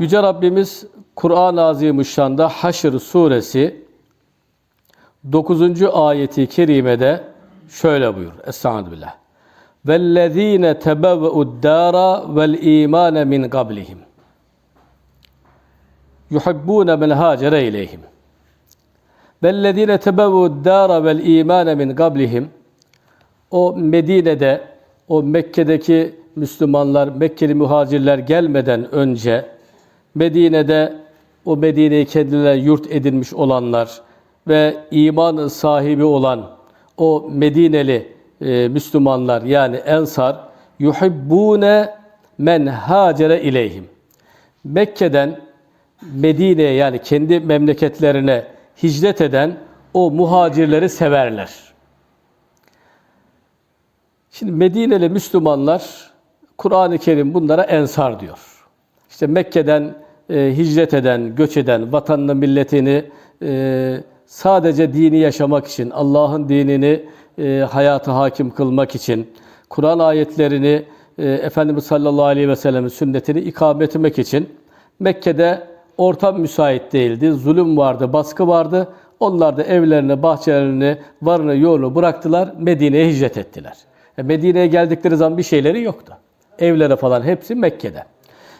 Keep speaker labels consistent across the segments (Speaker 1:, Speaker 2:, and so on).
Speaker 1: Yüce Rabbimiz Kur'an-ı Azimüşşan'da Haşr suresi 9. ayeti kerimede şöyle buyur. Estağfirullah. وَالَّذ۪ينَ تَبَوَّؤُ الدَّارَ وَالْا۪يمَانَ مِنْ قَبْلِهِمْ يُحِبُّونَ مَنْ هَاجَرَ اِلَيْهِمْ وَالَّذ۪ينَ تَبَوَّؤُ الدَّارَ وَالْا۪يمَانَ مِنْ قَبْلِهِمْ O Medine'de, o Mekke'deki Müslümanlar, Mekkeli muhacirler gelmeden önce Medine'de o kendilerine yurt edinmiş olanlar ve iman sahibi olan o Medineli e, Müslümanlar yani Ensar yuhibbune men hacere ileyhim. Mekke'den Medine'ye yani kendi memleketlerine hicret eden o muhacirleri severler. Şimdi Medineli Müslümanlar Kur'an-ı Kerim bunlara ensar diyor. İşte Mekke'den e, hicret eden, göç eden, vatanını, milletini e, sadece dini yaşamak için, Allah'ın dinini e, hayata hakim kılmak için, Kur'an ayetlerini e, Efendimiz sallallahu aleyhi ve sellem'in sünnetini ikamet etmek için Mekke'de ortam müsait değildi, zulüm vardı, baskı vardı. Onlar da evlerini, bahçelerini, varını, yoğunu bıraktılar, Medine'ye hicret ettiler. E, Medine'ye geldikleri zaman bir şeyleri yoktu. Evleri falan hepsi Mekke'de.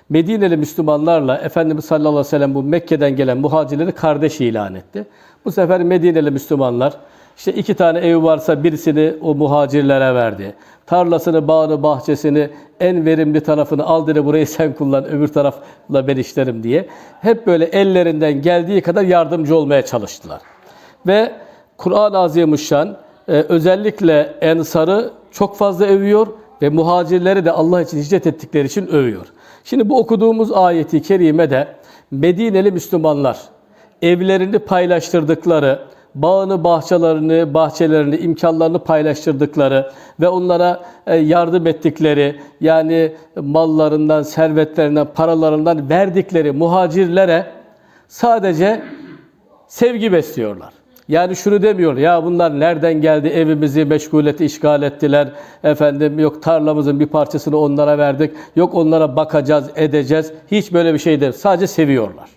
Speaker 1: Medineli Müslümanlarla Efendimiz sallallahu aleyhi ve sellem bu Mekke'den gelen muhacirleri kardeş ilan etti. Bu sefer Medineli Müslümanlar işte iki tane ev varsa birisini o muhacirlere verdi. Tarlasını, bağını, bahçesini, en verimli tarafını al dedi burayı sen kullan, öbür tarafla ben işlerim diye. Hep böyle ellerinden geldiği kadar yardımcı olmaya çalıştılar. Ve Kur'an-ı Azimuşşan e, özellikle Ensar'ı çok fazla övüyor ve muhacirleri de Allah için hicret ettikleri için övüyor. Şimdi bu okuduğumuz ayeti kerimede Medineli Müslümanlar evlerini paylaştırdıkları, bağını, bahçelerini, bahçelerini, imkanlarını paylaştırdıkları ve onlara e, yardım ettikleri, yani mallarından, servetlerinden, paralarından verdikleri muhacirlere sadece sevgi besliyorlar. Yani şunu demiyor ya bunlar nereden geldi evimizi meşgul etti, işgal ettiler. Efendim yok tarlamızın bir parçasını onlara verdik. Yok onlara bakacağız, edeceğiz. Hiç böyle bir şey değil. Sadece seviyorlar.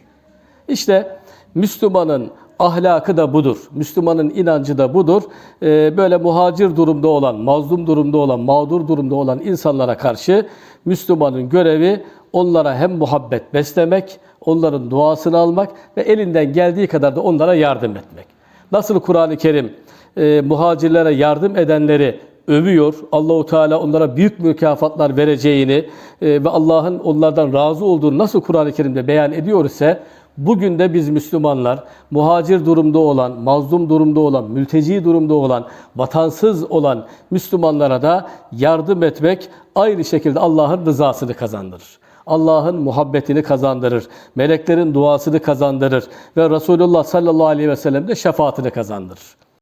Speaker 1: İşte Müslümanın ahlakı da budur. Müslümanın inancı da budur. Ee, böyle muhacir durumda olan, mazlum durumda olan, mağdur durumda olan insanlara karşı Müslümanın görevi onlara hem muhabbet beslemek, onların duasını almak ve elinden geldiği kadar da onlara yardım etmek. Nasıl Kur'an-ı Kerim e, muhacirlere yardım edenleri övüyor. Allahu Teala onlara büyük mükafatlar vereceğini e, ve Allah'ın onlardan razı olduğunu nasıl Kur'an-ı Kerim'de beyan ediyor ise bugün de biz Müslümanlar muhacir durumda olan, mazlum durumda olan, mülteci durumda olan, vatansız olan Müslümanlara da yardım etmek aynı şekilde Allah'ın rızasını kazandırır. Allah'ın muhabbetini kazandırır. Meleklerin duasını kazandırır. Ve Resulullah sallallahu aleyhi ve sellem de şefaatini kazandırır.